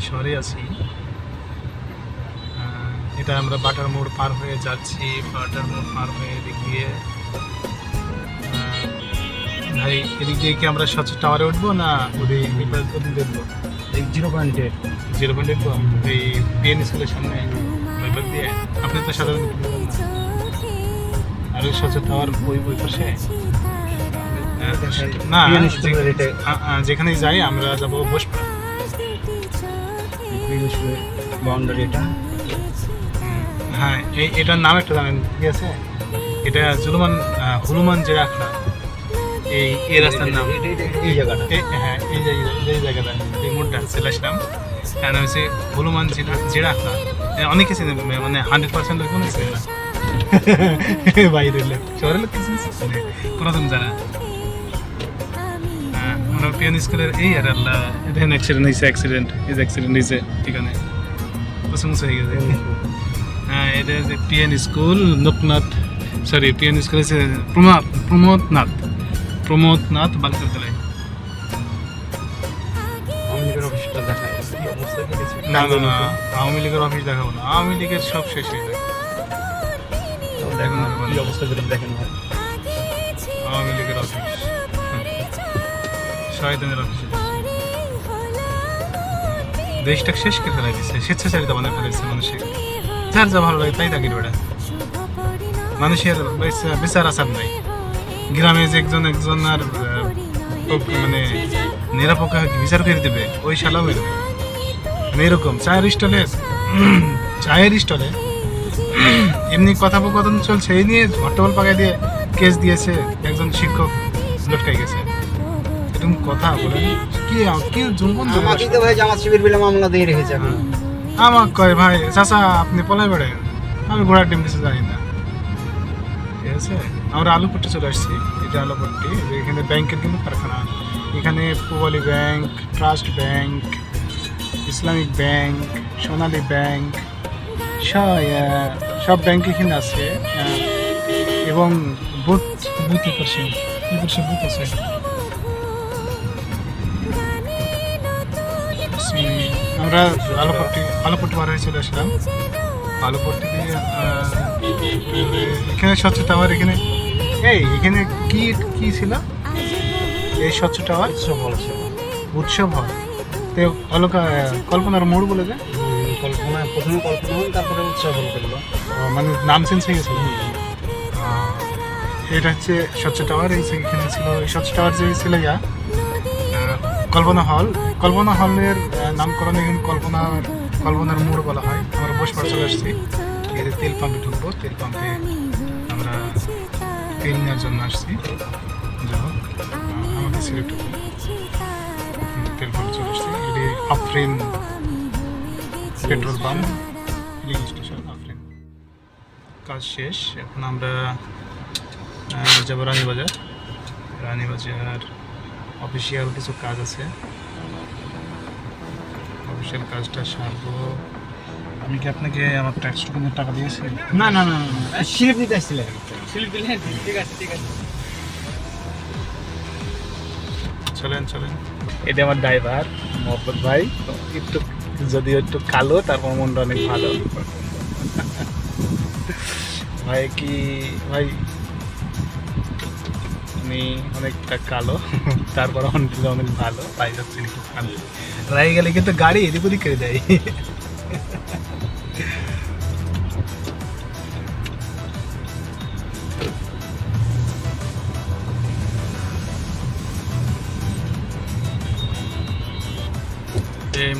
শহরে আছি। এটা আমরা বাটার মোড় পার হয়ে যাচ্ছি বাটার মোড় পার হয়ে এদিক দিয়ে। ভাই এদিক দিয়ে কি আমরা স্বচ্ছ টাওয়ারে উঠবো না ওদের দেখব জিরো পয়েন্টে জিরো পয়েন্ট দেখব এই পিএন স্কুলের সামনে ওই দিয়ে। আপনি তো সাধারণ আর ওই স্বচ্ছ টাওয়ার ওই বই পাশে? না PN স্কুলের যে- এটা- আ- আ, যেখানেই যাই আমরা যাব বসপা বাউন্ডারি এটা। হ্যাঁ এই এটার নাম একটা জানেন ঠিক আছে? এটা জুলুমান হনুমান যে রাখলা এই এই রাস্তার নাম। এই- জায়গাটা। হ্যাঁ এই এই জায়গাটা এই মোড়টা চলে আসলাম এর নাম হচ্ছে হনুমান জিরা জিরাখলা অনেকে চিনে মানে হান্ড্রেড পার্সেন্ট লোক মনে চিনে না বাইরের লোক শহরের লোক কিছু যারা হ্যাঁ, আমরা পিয়ান স্কুলের এই আর আল্লাহ এটা অ্যাক্সিডেন্ট হয়েছে অ্যাক্সিডেন্ট এই অ্যাক্সিডেন্ট হয়েছে এখানে। প্রশংসা হয়ে গেছে। হ্যাঁ এটা যে PN school Loknath sorry PN school হচ্ছে প্রমোদ প্রমোদনাথ প্রমোদনাথ বালিকা বিদ্যালয় আওয়ামী অফিসটা দেখায় কি অবস্থা কি দেখছি? না না না আওয়ামী লীগের অফিস দেখাবো না। আওয়ামী লীগের সব শেষ হয়ে যায়। দেখুন অবস্থা দেখেন আওয়ামী লীগের অফিস দেশটাকে শেষ করে স্বেচ্ছাচারিতা বানিয়ে ফেলেছে মানুষের। যার যা ভালো লাগে তাই বেড়া মানুষের বিচার নাই। গ্রামে যে একজন একজন আর মানে নিরাপক্ষ বিচার করে দেবে, ওই শালাও বেরোবে মানে এরকম, চায়ের স্টলে চায়ের স্টলে এমনি কথোপকথন চলছে, এই নিয়ে হট্টগোল পাকায় দিয়ে কেস দিয়েছে একজন শিক্ষক লটকাই গেছে। এরকম কথা বলেন কি কি জুম্বন আমাকেই তো ভাই জামাত শিবির বিলে মামলা দিয়ে রেখেছে আমাকে কয় ভাই চাচা আপনি পলাই বেড়েন আমি ঘোড়ার ডিম কিছু জানি না। ঠিক আছে? আমরা আলুপট্টি চলে আসছি। এটা আলুপট্টি এখানে ব্যাংকের কিন্তু কারখানা। এখানে Pubali bank trust bank Islamic bank Sonali bank সব ব্যাংক এখানে আছে। এবং বুথ বুথ পাশে বুথ আছে। আমরা আলোপট্টি আলোপট্টি পার হয়ে চলে আসলাম। আলোপট্টি দিয়ে এখানে স্বচ্ছ টাওয়ার এখানে এই এখানে কি কি ছিল? এই স্বচ্ছ টাওয়ার? উৎসব হল উৎসব হয় তো অলকা কল্পনার মোড় বলে যে? কল্পনা প্রথমে কল্পনা হল তারপরে উৎসব হল করল। মানে নাম চেঞ্জ হয়ে গেছে। এটা হচ্ছে স্বচ্ছ টাওয়ার এই এখানে ছিল এই স্বচ্ছ টাওয়ার যে ছিল আহ, কল্পনা হল। কল্পনা হলের নামকরণ কল্পনা, কল্পনার মোড় বলা হয়। আমরা বসবার চলে আসছি। যে তেল পাম্পে ঢুকবো। তেল পাম্পে আমরা তেল নেওয়ার জন্য আসছি। আমাদের সিলেক্ট তেল পাম্পে চলে আসছি। এটি Afrin petrol pump filling station Afrin কাজ শেষ। এখন আমরা যাব রানীবাজার। রানীবাজার অফিসিয়াল কিছু কাজ আছে। অফিসিয়াল কাজটা সারবো। আমি কি আপনাকে আমার ট্যাক্স টোকেনের টাকা দিয়েছি? না না না স্লিপ দিতে আসছিলেন স্লিপ দিলেন? ঠিক আছে ঠিক আছে। চলেন চলেন। এটা আমার ড্রাইভার মোহাম্মদ ভাই। একটু যদিও একটু কালো তারপর মনটা অনেক ভালো। ভাই কি ভাই আমি অনেকটা কালো, তারপর অনেক অনেক ভালো ভাই যাচ্ছে একটু ভালো রায় গেলে কিন্তু গাড়ি এদিক ওদিক করে দেয়।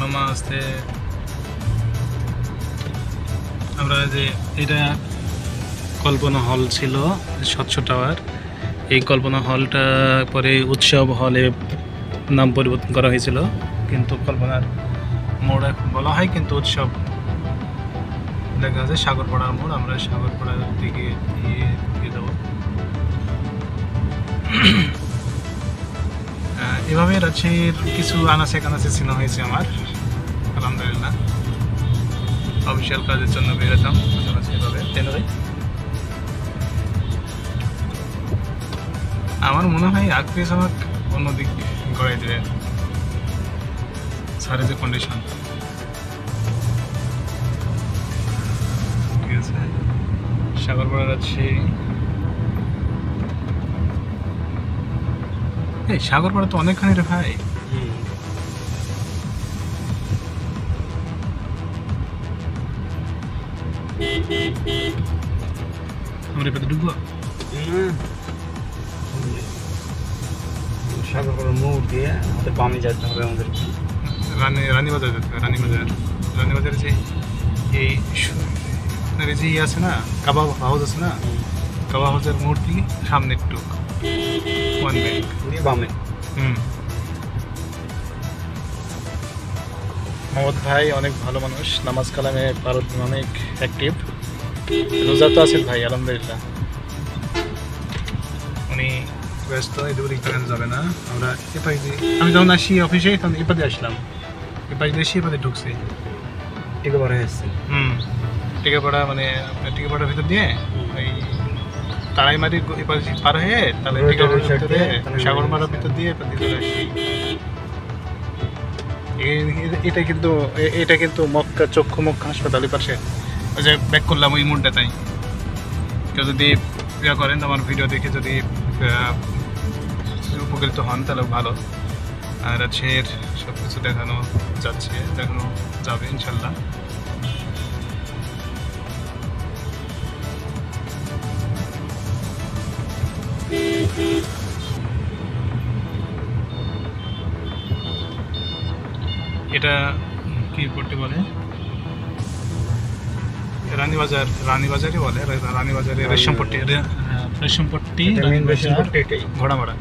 মামা আসতে। আমরা যে, এটা কল্পনা হল ছিল, স্বচ্ছ টাওয়ার। এই কল্পনা হলটা পরে উৎসব হলে নাম পরিবর্তন করা হয়েছিল। কিন্তু কল্পনার মোড় বলা হয় কিন্তু উৎসব। দেখা যাচ্ছে সাগরপাড়ার মোড়, আমরা সাগরপাড়ার দিকে দিয়ে দেবো। এভাবে রাজশাহীর কিছু আনাচে কানাচে চিনা হয়েছে আমার। আলহামদুলিল্লাহ। অফিসিয়াল কাজের জন্য বেরোতাম এভাবে। কেন আমার মনে হয় আক্রিস আমাকে অন্যদিক গড়াই দেবে। সারেজের কন্ডিশন ঠিক আছে। সাগরপাড়া এই সাগরপাড়া তো অনেকখানি রে ভাই। আমরা এবার ঢুকবো? সাগর করে মোড় দিয়ে আমাদের বামে যেতে হবে আমাদের রানী রানীবাজার যেতে হবে, রানীবাজার। রানীবাজারে যে এই আপনার যে ইয়ে আছে না কাবাব হাউস আছে না কাবাব হাউসের মূর্তি সামনে একটু। ওয়ান ব্যাংক বামে। হুম। মোহাম্মদ ভাই অনেক ভালো মানুষ নামাজ কালামে ভারত অনেক অ্যাক্টিভ রোজা তো আছেন ভাই আলহামদুলিল্লাহ। ব্যস্ত এদিকে ওদিক থেকে যাবে না আমরা এপাশ দিয়ে আমি যখন আসি অফিসে তখন এপাশে আসলাম এপাশ দিয়ে এসে এপাশে ঢুকছি টিকে বড় হুম টিকাপাড়া মানে আপনার টিকাপাড়ার ভিতর দিয়ে ওই তারাইমারির এপাশ পার হয়ে তাহলে টিকাপাড়ার ওই side ভিতর দিয়ে দিয়ে তারাইমারি সাগরমারার ভিতর দিয়ে এপাশ চলে আসি এটা কিন্তু এটা কিন্তু মক্কা চক্ষু মক্কা হাসপাতালের পাশে ওই যে ব্যাক করলাম ওই মুডটা তাই কেউ যদি ইয়া করেন আমার ভিডিও দেখে যদি উপকৃত হন তাহলে ভালো। আর আছে সব কিছু দেখানো যাচ্ছে দেখানো যাবে ইনশাল্লাহ। এটা কি পট্টি বলে? রানীবাজার রানীবাজারই বলে রানীবাজারে রেশমপট্টি রেশমপট্টি ঘোড়ামারা।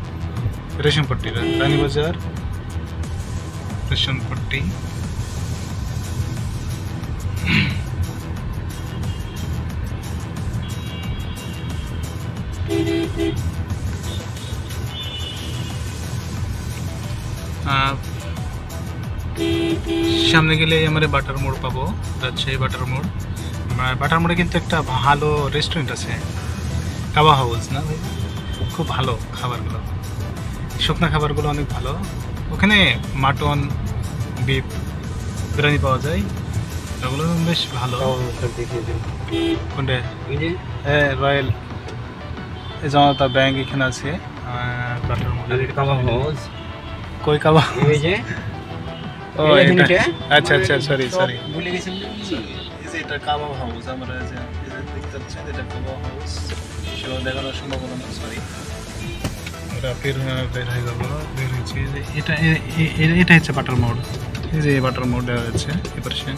রেশমপট্টি, রানীবাজার রেশমপট্টি। সামনে গেলে আমরা বাটার মোড় পাবো রাজশাহী বাটার মোড়। বাটার মোড়ে কিন্তু একটা ভালো রেস্টুরেন্ট আছে, কাবা হাউস না খুব ভালো খাবারগুলো। শুকনা খাবারগুলো অনেক ভালো। ওখানে মাটন বিফ বিরিয়ানি পাওয়া যায়। ওগুলো বেশ ভালো। কোনটা? হ্যাঁ রয়্যাল জনতা ব্যাংক এখানে আছে। কই কাবা ও আচ্ছা আচ্ছা সরি সরি ভুলে গেছেন যে এটা হাউস আমরা যে দেখতে এটা কাবাব হাউস। দেখানোর সম্ভাবনা সরি ওটা বের বের হয়ে গেল বের হয়েছে। এটা এ- এ- এ- এটা হচ্ছে বাটার মোড় এই যে বাটার মোড় দেওয়া যাচ্ছে এবার সে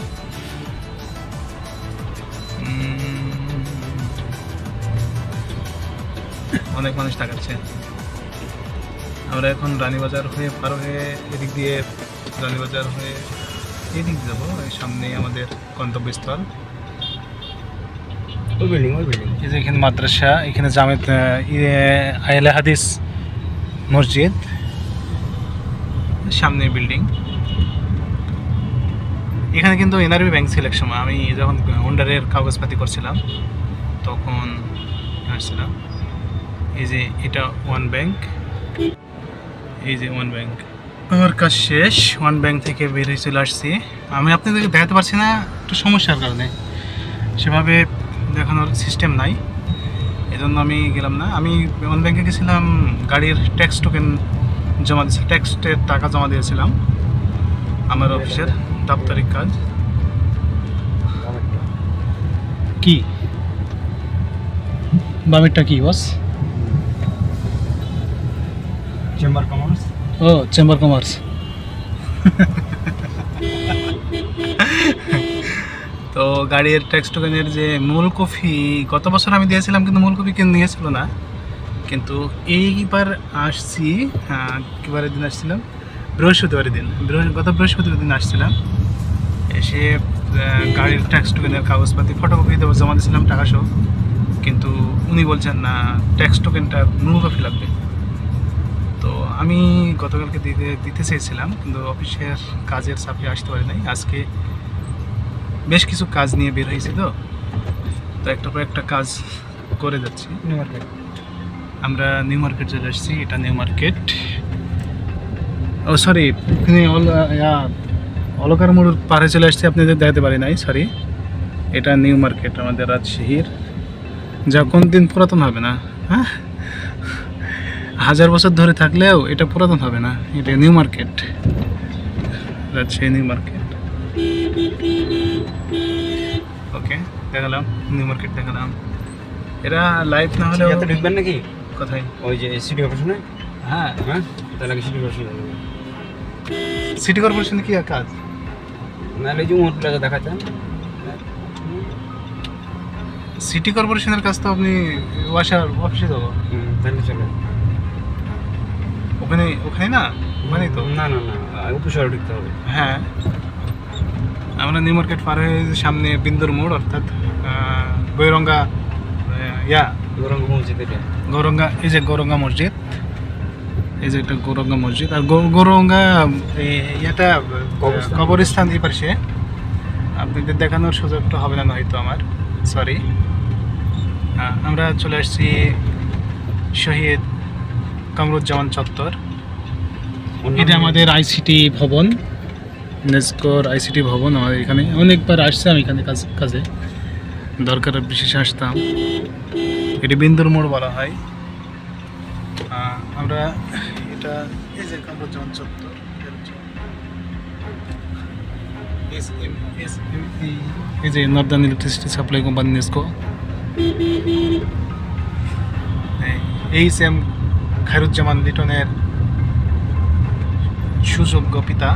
অনেক মানুষ তাকাচ্ছে। আমরা এখন রানীবাজার হয়ে পার হয়ে এদিক দিয়ে রানীবাজার হয়ে এদিক যাব এই সামনেই আমাদের গন্তব্যস্থল। ওই বিল্ডিং ওই বিল্ডিং এই যে এখানে মাদ্রাসা এখানে জামেত আহ, ইয়ে, হাদিস। মসজিদ। সামনে বিল্ডিং এখানে কিন্তু এনআরবি ব্যাংক ছিল এক সময়। আমি যখন হোন্ডারের কাগজপাতি করছিলাম, তখন আসছিলাম। এই যে এটা ওয়ান ব্যাংক এই যে ওয়ান ব্যাংক আমার কাজ শেষ। ওয়ান ব্যাংক থেকে বের হয়ে চলে আসছি। আমি আপনাদেরকে দেখাতে পারছি না, একটু সমস্যার কারণে। সেভাবে দেখানোর সিস্টেম নাই। এজন্য আমি গেলাম না। আমি ওয়ান ব্যাংকে গেছিলাম গাড়ির ট্যাক্স টোকেন জমা দিয়েছি ট্যাক্সের টাকা জমা দিয়েছিলাম আমার অফিসের দাপ্তরিক কাজ। কি? বামেরটা কি বস চেম্বার কমার্স ও চেম্বার কমার্স তো গাড়ির ট্যাক্স টোকেনের যে মূল কপি, গত বছর আমি দিয়েছিলাম কিন্তু মূল কপি কেন নিয়েছিল না। কিন্তু এইবার আসছি হ্যাঁ কিবারের দিন আসছিলাম? বৃহস্পতিবারের দিন। গত বৃহস্পতিবার দিন আসছিলাম। এসে গাড়ির ট্যাক্স টোকেনের কাগজপাতি ফটোকপি দেবো, জমা দিয়েছিলাম টাকা সহ। কিন্তু উনি বলছেন, না ট্যাক্স টোকেনটা মূল কপি লাগবে। তো আমি গতকালকে দিতে দিতে চেয়েছিলাম, কিন্তু অফিসের কাজের চাপে আসতে পারি নাই। আজকে বেশ কিছু কাজ নিয়ে বের হয়েছি তো। তো একটা পর একটা কাজ করে যাচ্ছি। New market. আমরা নিউ মার্কেট চলে আসছি এটা নিউ মার্কেট। ও সরি এখানে অলকার মোড় পাড়ে চলে আসছি আপনাদের দেখাতে পারি নাই সরি এটা নিউ মার্কেট আমাদের রাজশাহীর। যা কোন দিন পুরাতন হবে না হ্যাঁ? হাজার বছর ধরে থাকলেও এটা পুরাতন হবে না এটা new market. Rajshahi new market. দেখালাম নিউ মার্কেট দেখালাম এরা লাইভ না হলেও সিটিতে ঢুকবেন নাকি? কোথায়? ওই যে সিটি কর্পোরেশনে হ্যাঁ। হ্যাঁ? তাহলে সিটি কর্পোরেশনে সিটি কর্পোরেশন কি কাজ? নাহলে যে মোটরটাকে দেখাচ্ছেন। সিটি কর্পোরেশনের কাজ তো আপনি ওয়াসার অফিসে যাব তাহলে চলে ওখানে ওখানে না? ওখানেই তো? না না না উপশহরে ঢুকতে হবে। হ্যাঁ। আমরা নিউ মার্কেট পার হয়ে সামনে বিন্দুর মোড় অর্থাৎ গৈরঙ্গা ইয়া গৌরঙ্গ মসজিদ এটা। গৌরঙ্গা এই যে গৌরঙ্গা মসজিদ এই যে এটা গৌরঙ্গা মসজিদ আর গৌরঙ্গা এটা কবরস্থান। কবরস্থান এই পাশে। আপনাদের দেখানোর সুযোগটা হবে না হয়তো আমার সরি আমরা চলে আসছি শহীদ কামরুজ্জামান চত্বর। এটা আমাদের আইসিটি ভবন। নেস্কোর আইসিটি ভবন আমাদের এখানে। অনেকবার আসছে আমি এখানে কাজ, কাজে। দরকার বিশেষ আসতাম। এটি বিন্দুর মোড় বলা হয়। আমরা এটা, এই যে চত্বর এটা হচ্ছে SM SME এই যে northern electricity supply company NESCO H M Khairuzzaman লিটনের সুযোগ্য পিতা।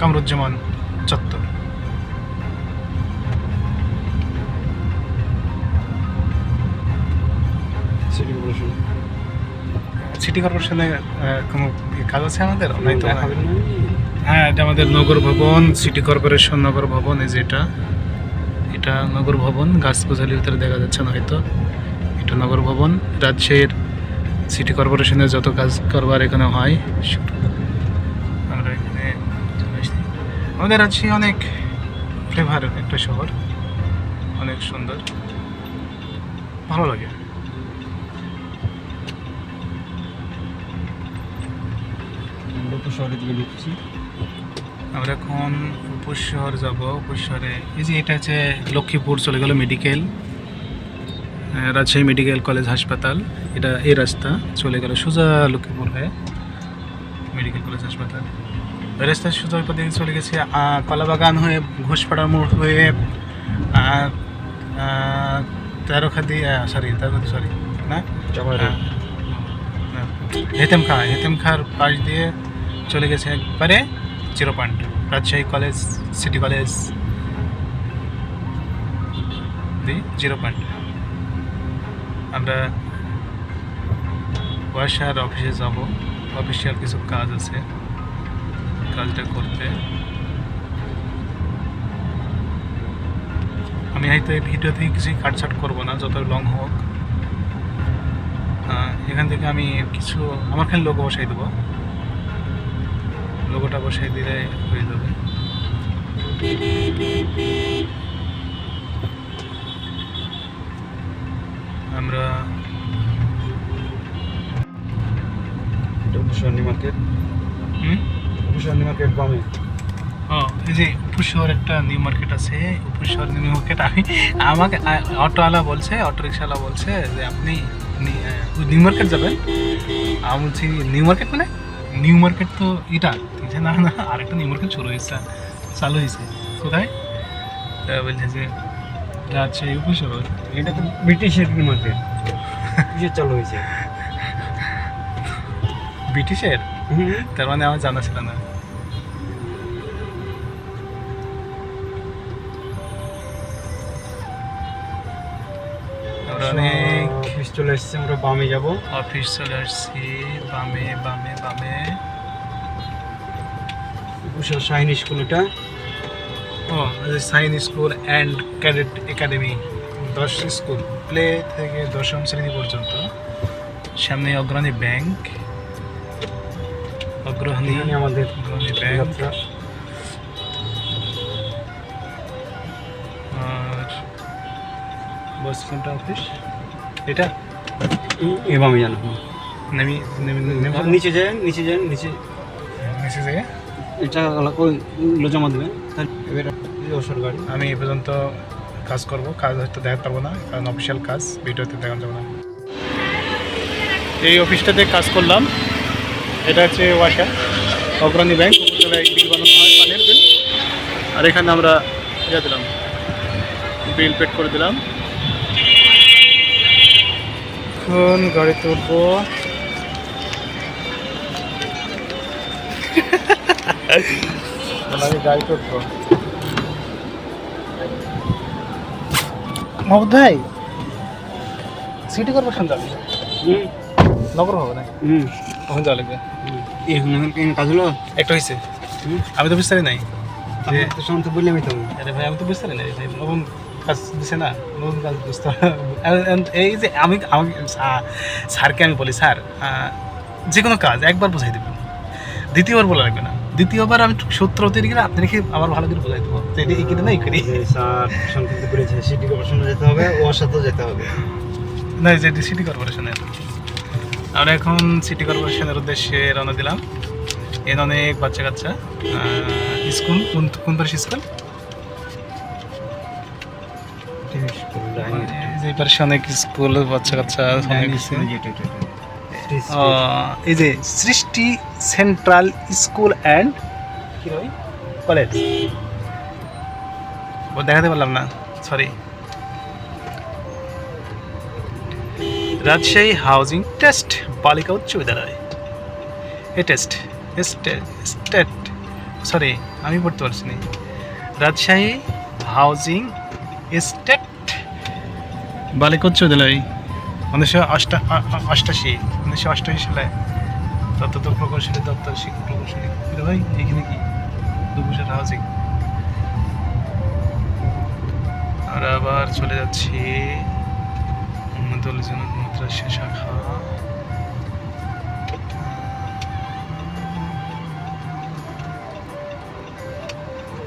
কামরুজ্জামান চত্বর। সিটি কর্পোরেশন সিটি কর্পোরেশনে কোনো কাজ আছে আমাদের? তো? হ্যাঁ এটা আমাদের নগর ভবন সিটি কর্পোরেশন নগর ভবন এই যে এটা। নগর ভবন গাছ গোছালির ভিতরে দেখা যাচ্ছে না হয়তো। এটা নগর ভবন রাজশাহীর সিটি কর্পোরেশনের যত কাজ করবার এখানে হয় আমরা এখানে আমাদের রাজশাহী অনেক ফ্লেভার একটা শহর। অনেক সুন্দর। ভালো লাগে। আমরা উপশহরের দিকে ঢুকছি। আমরা এখন উপশহর যাব। উপশহরে এই যে এটা হচ্ছে লক্ষ্মীপুর চলে গেল মেডিকেল রাজশাহী মেডিকেল কলেজ হাসপাতাল এটা এই রাস্তা চলে গেল সোজা লক্ষ্মীপুর হয়ে মেডিকেল কলেজ হাসপাতাল। ওই রাস্তা সোজা দিকে চলে গেছে কলাবাগান হয়ে ঘোষপাড়া মোড় হয়ে তেরোখাদি সরি তেরোখাদি সরি না? হেতেম খা হেতেম খার পাশ দিয়ে চলে গেছে একবারে zero point Rajshahi college city college zero point আমরা ওয়াসার অফিসে যাব। অফিসিয়াল কিছু কাজ আছে। কাজটা করতে। আমি হয়তো এই ভিডিওতে কিছুই কাটছাট করব না, যত লং হোক। এখান থেকে আমি কিছু, আমার খালি লোগো বসাই দেবো। লোগোটা বসাই দিলে হয়ে যাবে। আমরা এটা মার্কেট। হুম? বামে। যে উপশহর একটা নিউ মার্কেট আছে উপশহর নিউ মার্কেট আমি আমাকে অটোওয়ালা বলছে অটো রিক্সাওয়ালা বলছে যে আপনি নিউ মার্কেট যাবেন। আমি বলছি নিউ মার্কেট মানে? নিউ মার্কেট তো এটা না না আরেকটা নিউ মার্কেট শুরু হয়েছে চালু হয়েছে। কোথায়? বলছে যে রাজশাহী উপশহর এটা তো ব্রিটিশের মার্কেট কিসের চালু হয়েছে। ব্রিটিশের? তার মানে আমার জানা ছিল না। অনেক অফিস চলে এসেছে আমরা বামে যাব। অফিস চলে আসছি বামে বামে বামে। উপশহর শাহিন স্কুল এটা। Sign school and cadet academy দশ স্কুল প্লে থেকে দশম শ্রেণি পর্যন্ত। সামনে অগ্রণী ব্যাংক অগ্রহণী আমাদের অগ্রণী ব্যাংক। আর বস কোনটা অফিস? এটা? এই জানো নেমি নিচে যান নিচে যান নিচে। নিচে যেয়ে এটা ওগুলো জমা দেবেন তার এবার অসর গাড়ি। আমি এ পর্যন্ত কাজ করব। কাজ হয়তো দেখাতে পারব না, কারণ অফিসিয়াল কাজ, ভিডিওতে দেখানো যাবে না। এই অফিসটাতে কাজ করলাম। এটা হচ্ছে ওয়াসা, অগ্রণী ব্যাংক বিল আর এখানে আমরা ইয়ে দিলাম। বিল পেড করে দিলাম। এখন গাড়ি তুলবো। আমি গাড়ি তুলবো ভাই? সিটি কর্পোরেশন যাবে? নগর হবে না? কখন যাওয়া লাগবে। কাজ হলো? একটা হয়েছে। আমি তো বুঝতে পারি নাই যে তো শান্ত বললাম তো আরে ভাই আমি তো বুঝতে পারি নাই। ভাই নতুন কাজ দিছে না। নতুন কাজ বুঝতে এই যে আমি আমি স্যার- স্যারকে আমি বলি স্যার যে কোনো কাজ একবার বোঝাই দেবেন। দ্বিতীয়বার বলা লাগবে না। দ্বিতীয়বার আমি সূত্র তৈরি করে আপনি রেখে আবার ভালো করে বোঝাই দেবো তো এই কিনে নাই করি স্যার শান্ত করেছে সিটি কর্পোরেশনে যেতে হবে ওর সাথেও যেতে হবে। না যে সিটি কর্পোরেশনের আমরা এখন সিটি কর্পোরেশনের উদ্দেশ্যে রওনা দিলাম। এর অনেক বাচ্চা কাচ্চা স্কুল কোন কোন পাশে স্কুল? যে পাশে অনেক স্কুল বাচ্চা কাচ্চা অনেক এই যে সৃষ্টি সেন্ট্রাল স্কুল অ্যান্ড কি ভাই কলেজ দেখাতে পারলাম না সরি রাজশাহী হাউজিং টেস্ট বালিকা উচ্চ বিদ্যালয়। এ টেস্ট স্টেট সরি আমি পড়তে পারছি না। রাজশাহী হাউজিং স্টেট বালিকা উচ্চ বিদ্যালয়। উনিশশো অষ্টা আ- আ- অষ্টাশি উনিশশো অষ্টাশি সালে তত্ত্ব প্রকৌশলী দপ্তর শিক্ষা প্রকৌশলী। ভাই, এখানে কি? দুপুরের হাউজিং আমরা আবার চলে যাচ্ছি উন্নতজন মাদ্রাসা শাখা।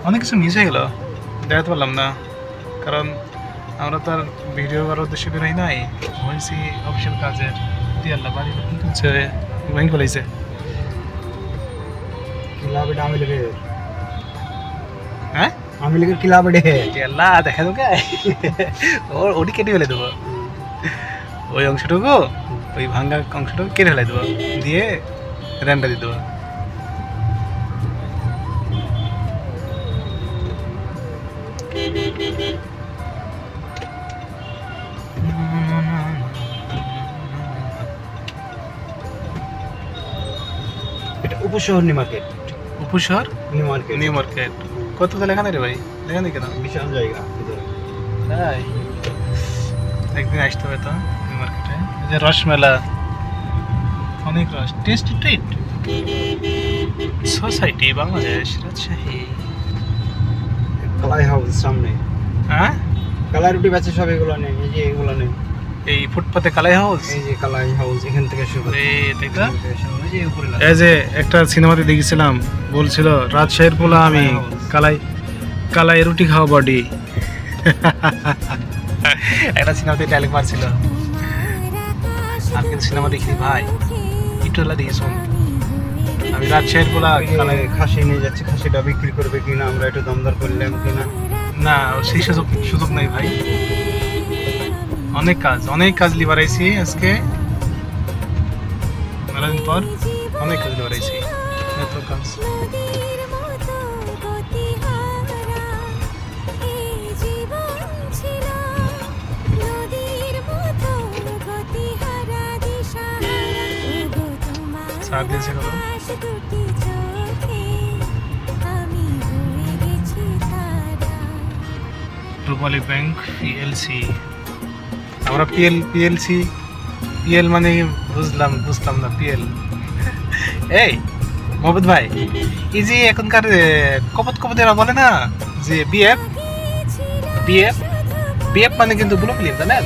অনেক কিছু মিস হয়ে গেল। দেখাতে পারলাম না, কারণ আমরা তো আর ভিডিও করার উদ্দেশ্যে বেরোই নাই। হয়েছি অফিসিয়াল কাজের দিয়াল্লা বাড়ি হচ্ছে কিলাব এটা আমি লেগে হ্যাঁ? আমি লেগে কিলাব এটা? দিয়াল্লা দেখা তোকে ওর ওটি কেটে ফেলে দেবো। ওই অংশটুকু ওই ভাঙ্গা অংশটুকু কেটে ফেলে দেবো। দিয়ে র্যান্ডা দিয়ে দেবো। উপশহর নি মার্কেট উপশহর? নি মার্কেট নিউ মার্কেট কত তাহলে এখানে রে ভাই? এখানে কেন বিশাল জায়গা। তাই? একদিন আসতে হবে তো নিউ মার্কেটে যে রসমেলা অনেক রস। Taste treat society Bangladesh Rajshahi Kalai house সামনে। হ্যাঁ? কালাই রুটি বেচে সব এগুলো নেই এই যে এগুলো নেই। এই ফুটপাতে কালাই হাউস? এই যে কালাই হাউস এখান থেকে শুরু আরে এই যে একটা সিনেমাতে দেখেছিলাম বলছিল রাজশাহীর পোলা আমি কালাই কালাই রুটি খাওয়া বডি। একটা সিনেমাতে ডায়লগ মারছিল। আমি কিন্তু সিনেমা দেখি ভাই একটু হলে দেখি শোন। আমি রাজশাহীর পোলা কালাই খাসি নিয়ে যাচ্ছে খাসিটা বিক্রি করবে কিনা আমরা একটু দমদার করলাম কিনা? না সেই সুযোগ সুযোগ নাই ভাই। অনেক কাজ অনেক কাজ লিবারাইছি আজকে। মেলাদিন পর অনেক কাজ লিবারাইছি, এত কাজ। সার দিয়েছে কত আমরা পিএল পিএলসি পিএল মানে বুঝলাম বুঝতাম না পিএল এই মোহাম্মদ ভাই এই যে এখনকার কপত কপত এরা বলে না যে বিএফ বিএফ বিএফ মানে কিন্তু ব্লু ফিল্ম জানেন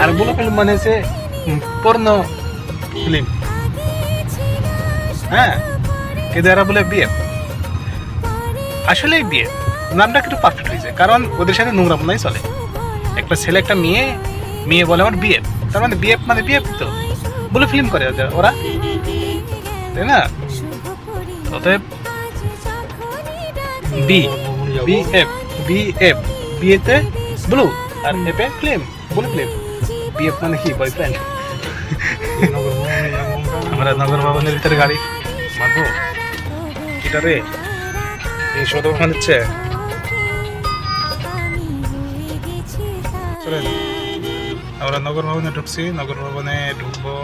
আর ব্লু ফিল্ম মানে হচ্ছে পর্ণ ফিল্ম হ্যাঁ কিন্তু এরা বলে বিএফ আসলেই বিয়ে নামটা একটু পারফেক্ট হয়েছে কারণ ওদের সাথে নোংরা মনে চলে। একটা ছেলে, একটা মেয়ে মেয়ে বলে আমার বিয়ে। তার মানে বিএফ মানে বিএফ তো। বলে ফিল্ম করে ওরা। তাই না? অতএব B B F B F B এতে blue R F A film blue film B F মানে কি বয়ফ্রেন্ড আমরা নগর ভবনের ভিতরে গাড়ি। মারবো এটা রে, এই শত ওখানে চলেন আমরা নগর ভবনে ঢুকছি, নগর ভবনে ঢুকবো।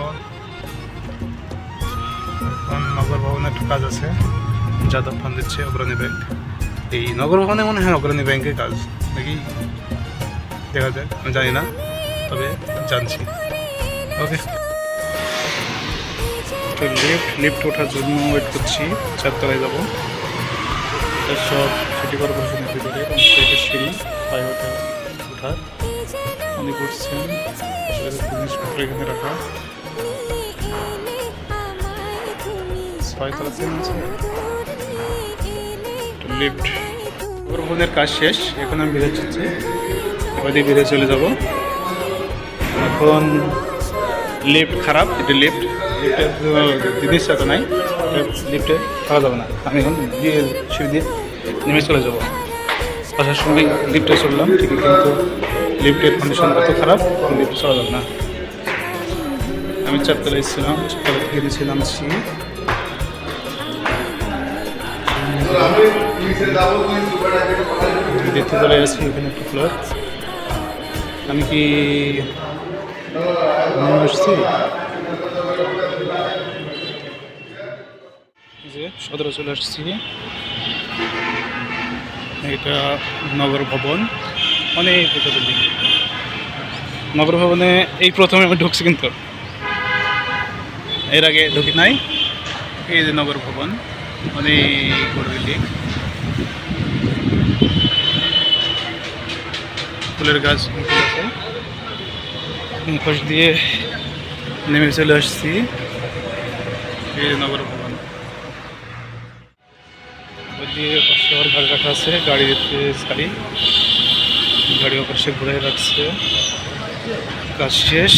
এখন নগর ভবনে কাজ আছে, যাদব ফোন দিচ্ছে অগ্রণী ব্যাংক। এই নগর ভবনে মনে হয় অগ্রণী ব্যাংকের কাজ, নাকি? দেখা যাক, আমি জানি না, তবে জানছি। ওকে। লিফট লিফট ওঠার জন্য ওয়েট করছি, চারতলায় যাব। সব সিটি কর্পোরেশনের ভিতরে ওঠা ওঠার। উনি করছেন এখানে রাখা। ভবনের কাজ শেষ। এখন আমি বেরোচ্ছি ওইদিকে বেরিয়ে চলে যাব। এখন লিফট খারাপ, এটা লিফট লিফটের দিদির সাথে নাই। লিফটে থাকা যাবে না। আমি এখন সিঁড়ি দিয়ে নেমে চলে যাব। আসার সময় লিফটে চললাম ঠিক কিন্তু লিফটের কন্ডিশন এত খারাপ লিফট চলা যাবে না। আমি চারতলায় ছিলাম, চারতলা থেকে নিয়েছিলাম সি দেখতে চলে আসছি এখানে একটু ফ্লোর আমি কি আসছি যে সদরে চলে আসছি। এটা নগর ভবন, অনেক বিল্ডিং নগর ভবনে এই প্রথমে আমি ঢুকছি কিন্তু। এর আগে ঢুকি নাই। এই যে নগর ভবন অনেক বড় বিল্ডিং ফুলের গাছ মুখোশ দিয়ে নেমে চলে আসছি। এই নগর ভবন। দিয়ে গাড়ি আছে গাড়ি। গাড়ি গাড়ি ঘুরে রাখছে। কাজ শেষ।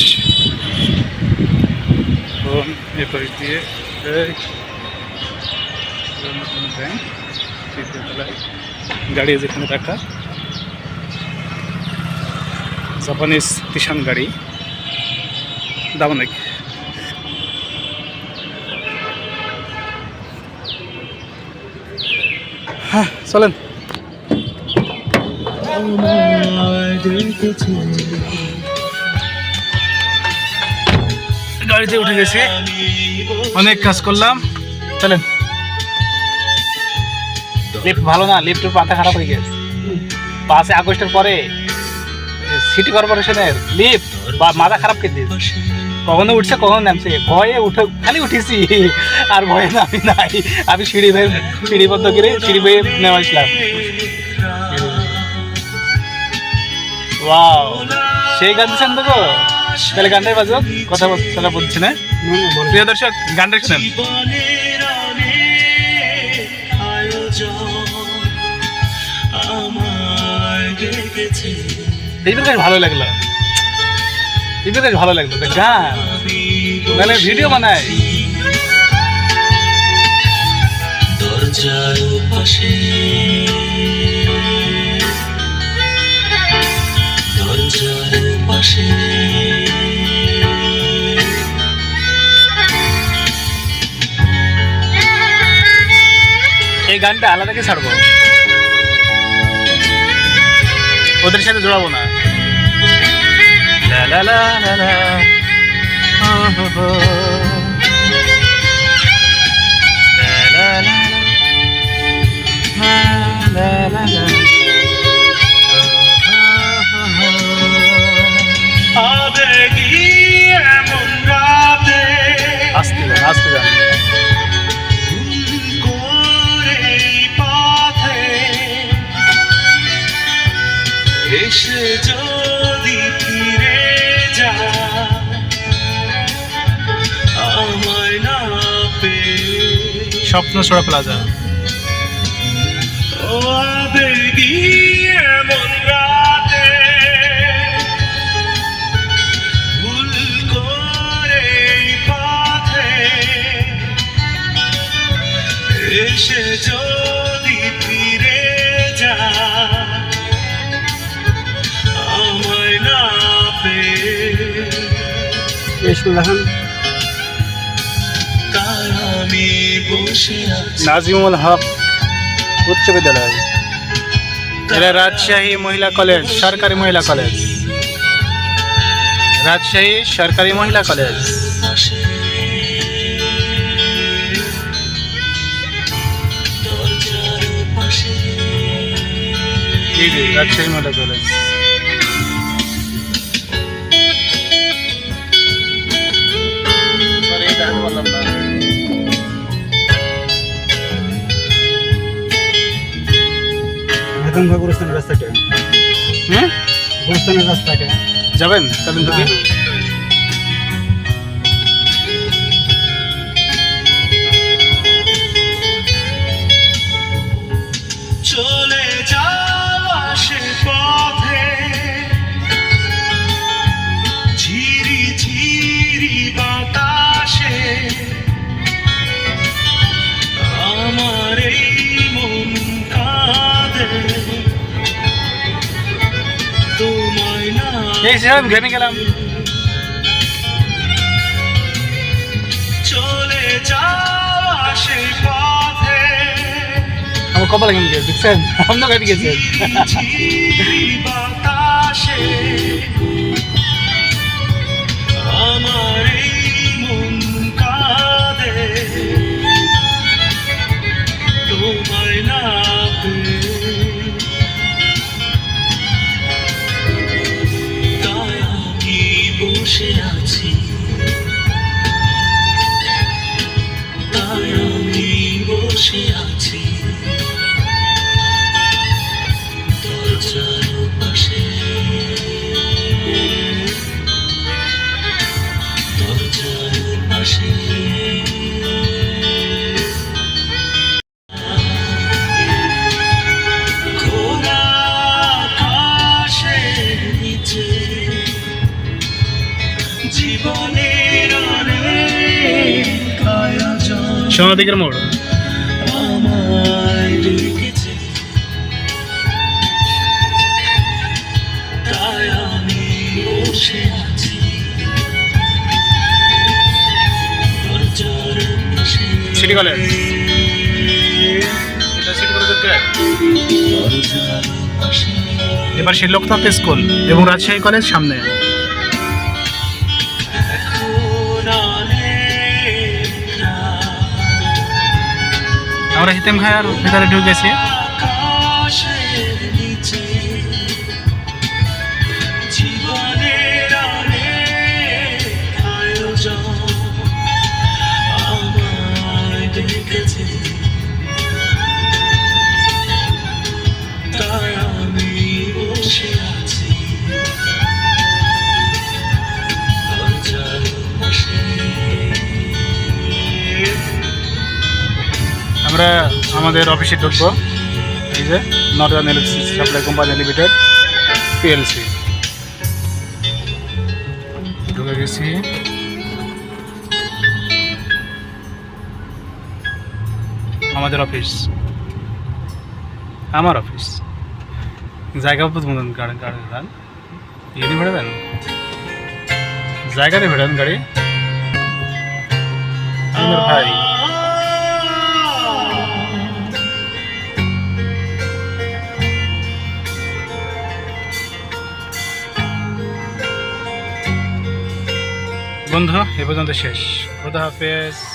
এবং এ পাশ দিয়ে নতুন ব্যাংক গাড়ি যেখানে রাখা। জাপানিজ কিষান গাড়ি দাম অনেক হ্যাঁ চলেন। গাড়িতে উঠে গেছি। অনেক কাজ করলাম। চলেন। লিফট ভালো না লিফটের পাতা খারাপ হয়ে গেছে। পাঁচই আগস্টের পরে সিটি কর্পোরেশনের লিফট বা মাথা খারাপ করে দিয়েছে। কখনো উঠছে, কখনো নামছে। ভয়ে উঠে, খালি উঠেছি। আর ভয়ে নামি নাই। আমি সিঁড়ি ভয়ে সিঁড়ি বদ্ধ করে সিঁড়ি ভয়ে নেমেছিলাম ওয়াও সেই গান দিচ্ছেন তো? তাহলে গানটাই বাজো, কথা কথা বলছি না। প্রিয় দর্শক, গানটা শুনেন। এইবার বেশ ভালো লাগল। এইবার বেশ ভালো লাগল গান। তাহলে ভিডিও বানাই দরজার পাশে। এই গানটা আলাদাকে ছাড়বো? ওদের সাথে জোড়াবো না। লা লা লা লা লা। হো হো আস্তে গান আস্তে গান ভুল করে এই পথে এসে যদি ফিরে যা আমায় না পেয়ে। স্বপ্ন ছড়া প্লাজা ও যদি ফিরে যা আমায় না নাজিমুল হক উচ্চ বিদ্যালয়। এটা রাজশাহী মহিলা কলেজ সরকারি মহিলা কলেজ। রাজশাহী সরকারি মহিলা কলেজ। এই যে রাজশাহী মহিলা কলেজ রাস্তাটা। হুম রাস্তাটা। যাবেন? চলেন আমি ঘেমে গেলাম। চলে যাওয়া সে পথে। আমার কপালে ঘেমে গেছে দেখছেন? আপনার গাড়ি গেছেন বাতাসে। সোনাদিকের মোড়। সিটি কলেজ এবার সেই লোকনাথ স্কুল এবং রাজশাহী কলেজ সামনে। আমরা হিতেম খায়ার ভিতরে ঢুকেছি আমরা আমাদের অফিসে ঢুকবো। এই যে northern electricity supply company limited PLC ঢুকে গেছি। আমাদের অফিস আমার অফিস জায়গা মতন গাড়ি গাড়ি গান ইয়ে ভেড়াবেন জায়গাতে ভেড়ান গাড়ি। ভাই। বন্ধু এ পর্যন্ত শেষ। খোদা হাফেজ।